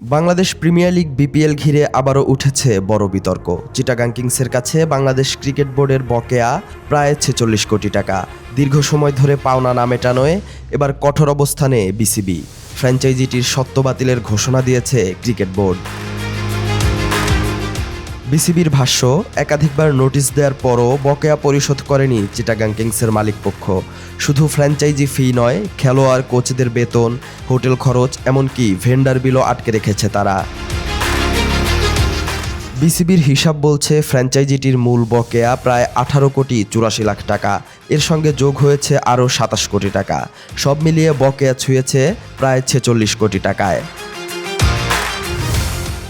Bangladesh premier league BPL ঘিরে আবারও উঠেছে বড় বিতর্ক। চিটাগাং কিংসের কাছে বাংলাদেশ ক্রিকেট বোর্ডের বকেয়া প্রায় ছেচল্লিশ কোটি টাকা। দীর্ঘ সময় ধরে পাওনা না মেটানোয় এবার কঠোর অবস্থানে বিসিবি। ফ্র্যাঞ্চাইজিটির সত্য বাতিলের ঘোষণা দিয়েছে ক্রিকেট বোর্ড। বিসিবির ভাষ্য, একাধিকবার নোটিশ দেওয়ার পরও বকেয়া পরিশোধ করেনি চিটাগাং কিংসের মালিকপক্ষ শুধু ফ্র্যাঞ্চাইজি ফি নয়, খেলোয়াড়, কোচদের বেতন, হোটেল খরচ, এমনকি ভেন্ডার বিলও আটকে রেখেছে তারা। বিসিবির হিসাব বলছে, ফ্র্যাঞ্চাইজিটির মূল বকেয়া প্রায় আঠারো কোটি চুরাশি লাখ টাকা। এর সঙ্গে যোগ হয়েছে আরও সাতাশ কোটি টাকা। সব মিলিয়ে বকেয়া ছুঁয়েছে প্রায় ছেচল্লিশ কোটি টাকায়।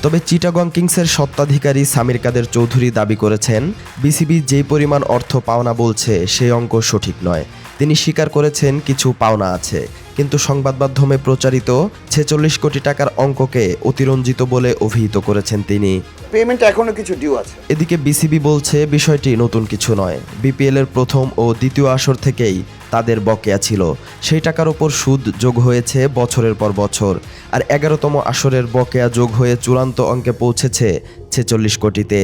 তবে চিটাগং কিংসের সত্ত্বাধিকারী সামির কাদের চৌধুরী দাবি করেছেন বিসিবি যে পরিমাণ অর্থ পাওনা বলছে সেই অঙ্ক সঠিক নয়। তিনি স্বীকার করেছেন কিছু পাওনা আছে। কিন্তু সংবাদ মাধ্যমে প্রচারিত ছেচল্লিশ কোটি টাকার অঙ্ককে অতিরঞ্জিত বলে অভিহিত করেছেন তিনি। পেমেন্ট এখনও কিছু ডিউ আছে। এদিকে বিসিবি বলছে বিষয়টি নতুন কিছু নয়। বিপিএল এর প্রথম ও দ্বিতীয় আসর থেকেই তাদের বকেয়া ছিল। সেই টাকার ওপর সুদ যোগ হয়েছে বছরের পর বছর, আর এগারোতম আসরের বকেয়া যোগ হয়ে চূড়ান্ত অঙ্কে পৌঁছেছে ছেচল্লিশ কোটিতে।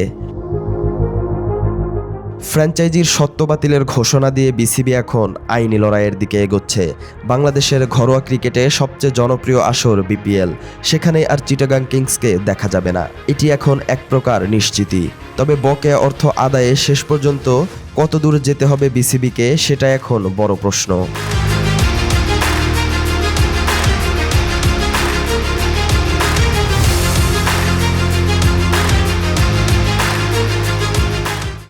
ফ্র্যাঞ্চাইজির সত্য বাতিলের ঘোষণা দিয়ে বিসিবি এখন আইনি লড়াইয়ের দিকে এগোচ্ছে। বাংলাদেশের ঘরোয়া ক্রিকেটে সবচেয়ে জনপ্রিয় আসর বিপিএল সেখানে আর চিটাগাং কিংসকে দেখা যাবে না। এটি এখন এক প্রকার নিশ্চিতই। তবে বকেয়া অর্থ আদায়ে শেষ পর্যন্ত কত দূর যেতে হবে বিসিবিকে সেটা এখন বড় প্রশ্ন।